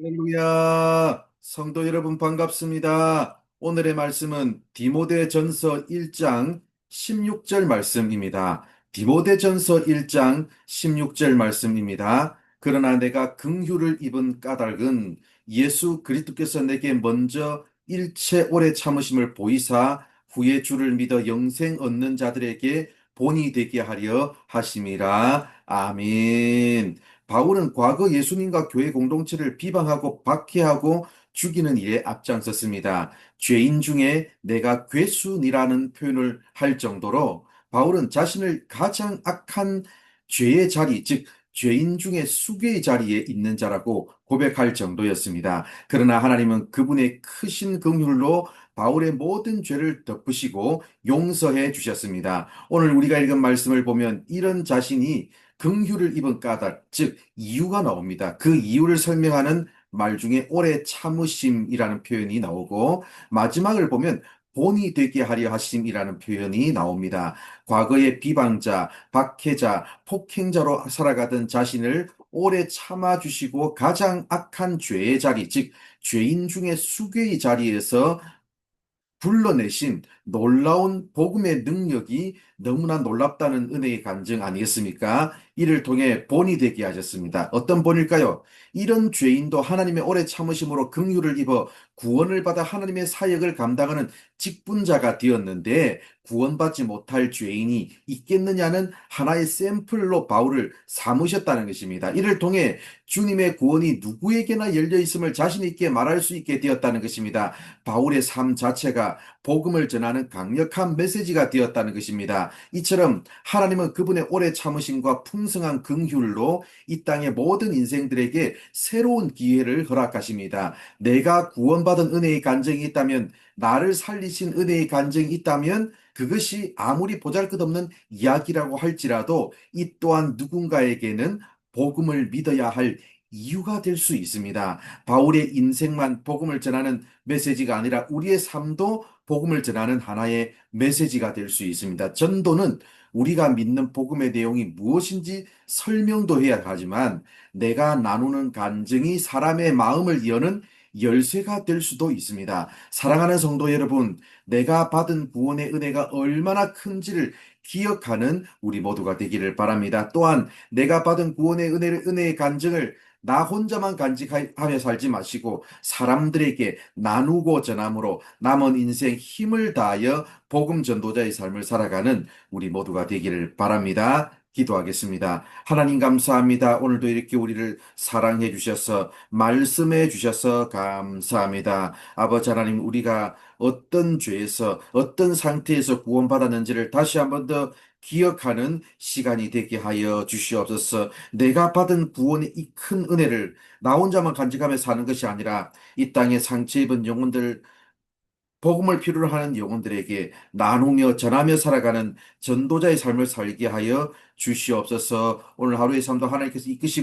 할렐루야. 성도 여러분 반갑습니다. 오늘의 말씀은 디모데전서 1장 16절 말씀입니다. 디모데전서 1장 16절 말씀입니다. 그러나 내가 긍휼을 입은 까닭은 예수 그리스도께서 내게 먼저 일체 오래 참으심을 보이사 후에 주를 믿어 영생 얻는 자들에게 본이 되게 하려 하심이라. 아멘. 바울은 과거 예수님과 교회 공동체를 비방하고 박해하고 죽이는 일에 앞장섰습니다. 죄인 중에 내가 괴순이라는 표현을 할 정도로 바울은 자신을 가장 악한 죄의 자리, 즉 죄인 중에 수괴의 자리에 있는 자라고 고백할 정도였습니다. 그러나 하나님은 그분의 크신 긍휼로 바울의 모든 죄를 덮으시고 용서해 주셨습니다. 오늘 우리가 읽은 말씀을 보면 이런 자신이 긍휼을 입은 까닭, 즉 이유가 나옵니다. 그 이유를 설명하는 말 중에 오래 참으심이라는 표현이 나오고 마지막을 보면 본이 되게 하려 하심이라는 표현이 나옵니다. 과거의 비방자, 박해자, 폭행자로 살아가던 자신을 오래 참아주시고 가장 악한 죄의 자리, 즉 죄인 중에 수괴의 자리에서 불러내신 놀라운 복음의 능력이 너무나 놀랍다는 은혜의 간증 아니겠습니까? 이를 통해 본이 되게 하셨습니다. 어떤 본일까요? 이런 죄인도 하나님의 오래 참으심으로 긍휼을 입어 구원을 받아 하나님의 사역을 감당하는 직분자가 되었는데 구원받지 못할 죄인이 있겠느냐는 하나의 샘플로 바울을 삼으셨다는 것입니다. 이를 통해 주님의 구원이 누구에게나 열려 있음을 자신 있게 말할 수 있게 되었다는 것입니다. 바울의 삶 자체가 복음을 전하는 강력한 메시지가 되었다는 것입니다. 이처럼 하나님은 그분의 오래 참으심과 풍성한 긍휼로 이 땅의 모든 인생들에게 새로운 기회를 허락하십니다. 내가 구원받은 은혜의 간증이 있다면 나를 살리신 은혜의 간증이 있다면 그것이 아무리 보잘것없는 이야기라고 할지라도 이 또한 누군가에게는 복음을 믿어야 할 이유가 될 수 있습니다. 바울의 인생만 복음을 전하는 메시지가 아니라 우리의 삶도 복음을 전하는 하나의 메시지가 될 수 있습니다. 전도는 우리가 믿는 복음의 내용이 무엇인지 설명도 해야 하지만 내가 나누는 간증이 사람의 마음을 여는 열쇠가 될 수도 있습니다. 사랑하는 성도 여러분, 내가 받은 구원의 은혜가 얼마나 큰지를 기억하는 우리 모두가 되기를 바랍니다. 또한 내가 받은 구원의 은혜를, 은혜의 간증을 나 혼자만 간직하며 살지 마시고 사람들에게 나누고 전함으로 남은 인생 힘을 다하여 복음 전도자의 삶을 살아가는 우리 모두가 되기를 바랍니다. 기도하겠습니다. 하나님 감사합니다. 오늘도 이렇게 우리를 사랑해 주셔서 말씀해 주셔서 감사합니다. 아버지 하나님 우리가 어떤 죄에서 어떤 상태에서 구원받았는지를 다시 한 번 더 기억하는 시간이 되게 하여 주시옵소서. 내가 받은 구원의 이 큰 은혜를 나 혼자만 간직하며 사는 것이 아니라 이 땅에 상처 입은 영혼들 복음을 필요로 하는 영혼들에게 나누며 전하며 살아가는 전도자의 삶을 살게 하여 주시옵소서. 오늘 하루의 삶도 하나님께서 이끄시고